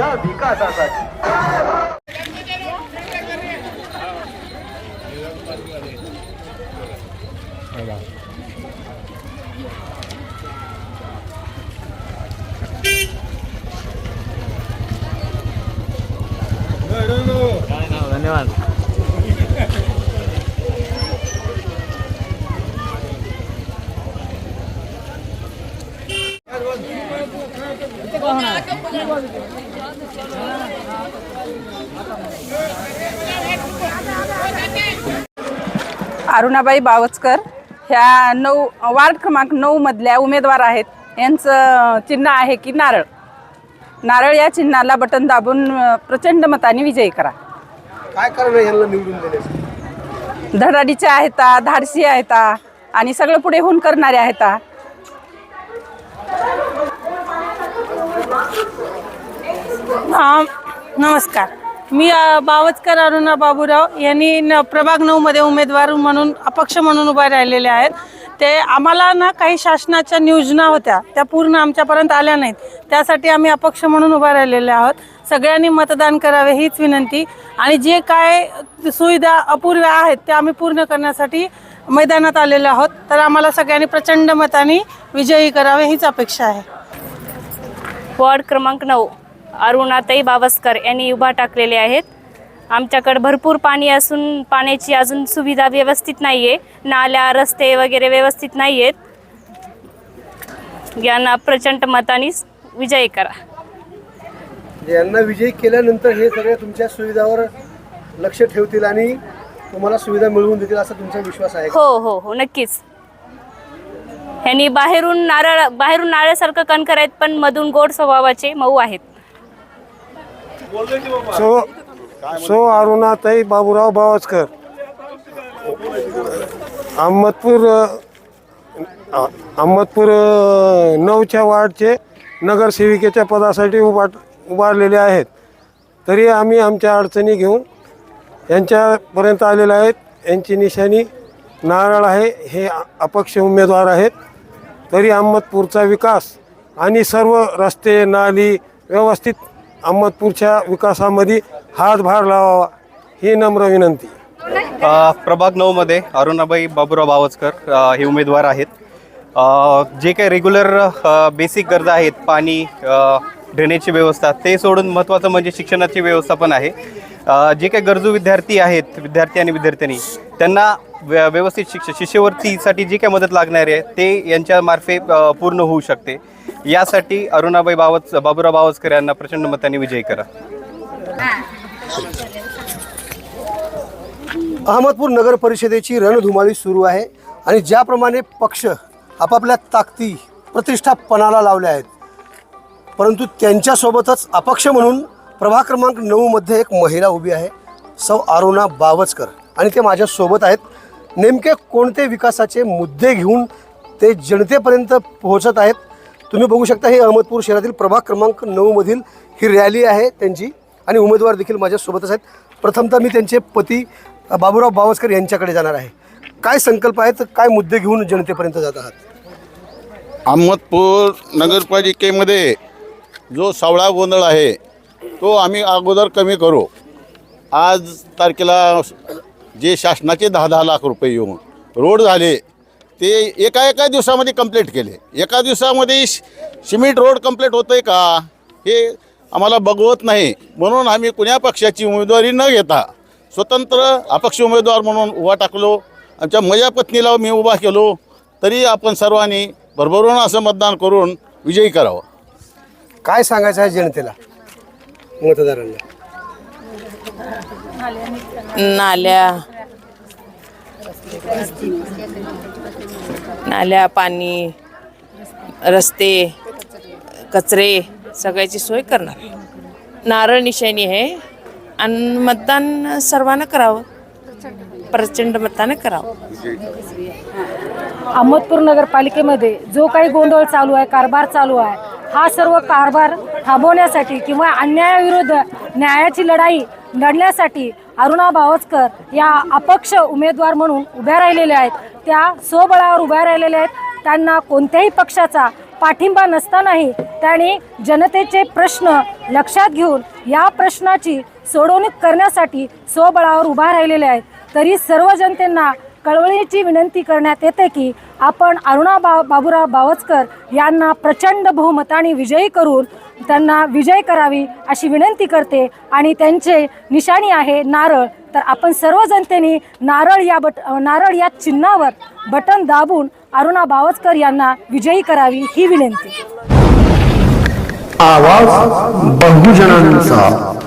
ઊર્જા વિકાસ આશા ધન્યવાદ. अरुणाबाई बावचकर ह्या नऊ वार्ड क्रमांक नऊ मधल्या उमेदवार आहेत. यांचं चिन्ह आहे की नारळ. नारळ या चिन्हाला बटन दाबून प्रचंड मताने विजयी करा. काय कारण आहे यांना निवडून देण्याचं? धडाडीचे आहेत आ, धाडसी आहेत आ, आणि सगळं पुढे होऊन करणारे आहेत आ. हा, नमस्कार. मी बावचकर अरुणा बाबूराव यांनी न प्रभाग नऊमध्ये उमेदवार म्हणून अपक्ष म्हणून उभे राहिलेले आहेत. ते आम्हाला ना काही शासनाच्या योजना होत्या त्या पूर्ण आमच्यापर्यंत आल्या नाहीत. त्यासाठी आम्ही अपक्ष म्हणून उभा राहिलेले आहोत. सगळ्यांनी मतदान करावे हीच विनंती. आणि जे काय सुविधा अपूर्व्या आहेत त्या आम्ही पूर्ण करण्यासाठी मैदानात आलेलो आहोत. तर आम्हाला सगळ्यांनी प्रचंड मताने विजयी करावे हीच अपेक्षा आहे. वॉर्ड क्रमांक नऊ. अरुणाताई बावस्कर यांनी उभा टाकलेले आहेत. आमच्याकडे भरपूर पाणी असून पाण्याची अजून सुविधा व्यवस्थित नाही आहे नाल्या रस्ते वगैरे व्यवस्थित नाही आहेत यांना प्रचंड मताने विजयी करा. यांना विजयी केल्यानंतर हे सगळ्या तुमच्या सुविधावर लक्ष ठेवतील आणि तुम्हाला सुविधा मिळवून देतील असा तुमचा विश्वास आहे? हो हो हो नक्कीच. ह्यांनी बाहेरून नारळ बाहेरून नारळासारखं कणकर आहेत पण मधून गोड स्वभावाचे मऊ आहेत. सो सो अरुणाताई बाबूराव बावस्कर अहमदपूर अहमदपूर नऊच्या वार्डचे नगरसेविकेच्या पदासाठी उभा उभारलेले आहेत. तरी आम्ही आमच्या अडचणी घेऊन यांच्यापर्यंत आलेले आहेत. यांची निशाणी नारळ आहे हे अपक्ष उमेदवार आहेत. तरी अहमदपूरचा विकास आणि सर्व रस्ते नाली व्यवस्थित अहमदपूरच्या विकासामध्ये हातभार लावावा ही नम्र विनंती. अ, प्रभाग नऊमध्ये अरुणाबाई बाबूराव बावचकर अ, हे उमेदवार आहेत. अ, जे काही रेग्युलर बेसिक गरजा आहेत पाणी अ, ड्रेनेजची व्यवस्था ते सोडून महत्त्वाचं म्हणजे शिक्षणाची व्यवस्था पण आहे. अ, जे काही गरजू विद्यार्थी आहेत विद्यार्थी आणि विद्यार्थिनी त्यांना व्य व्यवस्थित शिक्ष शिष्यवृत्तीसाठी जी काही मदत लागणार आहे ते यांच्यामार्फे अ, पूर्ण होऊ शकते. यासाठी अरुणाबाई बावच बाबुराव बावचकर यांना प्रचंड मताने विजयी करा. अहमदपूर नगर परिषदेची रणधुमाळी सुरू आहे आणि ज्याप्रमाणे पक्ष आपापल्या ताकदी प्रतिष्ठापणाला लावल्या आहेत परंतु त्यांच्यासोबतच अपक्ष म्हणून प्रभाग क्रमांक नऊमध्ये एक महिला उभी आहे सौ अरुणा बावचकर. आणि ते माझ्यासोबत आहेत. नेमके कोणते विकासाचे मुद्दे घेऊन ते जनतेपर्यंत पोहोचत आहेत तुम्ही बघू शकता हे अहमदपूर शहरातील प्रभाग क्रमांक नऊमधील ही रॅली आहे त्यांची. आणि उमेदवार देखील माझ्यासोबतच आहेत. प्रथमतः मी त्यांचे पती बाबूराव बावस्कर यांच्याकडे जाणार आहे. काय संकल्प आहेत? काय मुद्दे घेऊन जनतेपर्यंत जात आहात? अहमदपूर नगरपालिकेमध्ये जो सावळा गोंधळ आहे तो आम्ही अगोदर कमी करू. आज तारखेला जे शासनाचे दहा दहा लाख रुपये येऊन रोड झाले ते एका एका दिवसामध्ये कंप्लीट केले. एका दिवसामध्ये श- सिमेंट रोड कंप्लीट होतं आहे का? हे आम्हाला बघवत नाही. म्हणून आम्ही कुण्या पक्षाची उमेदवारी न घेता स्वतंत्र अपक्ष उमेदवार म्हणून उभा टाकलो. आमच्या माझ्या पत्नीला मी उभा केलो. तरी आपण सर्वांनी भरभरून असं मतदान करून विजयी करावं. काय सांगायचं आहे जनतेला? मतदारांना. नाल्या. नाल्या पाणी रस्ते कचरे सगळ्याची सोय करणार. नारळ निशाणी आहे. आणि मतदान सर्वांना करावं. प्रचंड मताने करावं. अहमदपूर नगरपालिकेमध्ये जो काही गोंधळ चालू आहे कारभार चालू आहे हा सर्व कारभार थांबवण्यासाठी किंवा अन्यायाविरुद्ध न्यायाची लढाई लढण्यासाठी अरुणा बावचकर या अपक्ष उमेदवार म्हणून उभ्या राहिलेल्या आहेत. त्या स्वबळावर उभ्या राहिलेल्या आहेत. त्यांना कोणत्याही पक्षाचा पाठिंबा नसतानाही त्यांनी जनतेचे प्रश्न लक्षात घेऊन या प्रश्नाची सोडवणूक करण्यासाठी स्वबळावर उभा राहिलेल्या आहेत. तरी सर्व जनतेंना कळवळीची विनंती करण्यात येते की आपण अरुणा बा बाबुराव बावचकर यांना प्रचंड बहुमताने विजयी करून त्यांना विजय करावी अशी विनंती करते आणि त्यांचे निशाणी आहे नारळ. तर आपण सर्व जनतेने नारळ या बट नारळ या चिन्हावर बटन दाबून अरुणा बावचकर यांना विजयी करावी ही विनंती. आवाज बहुजनांचा.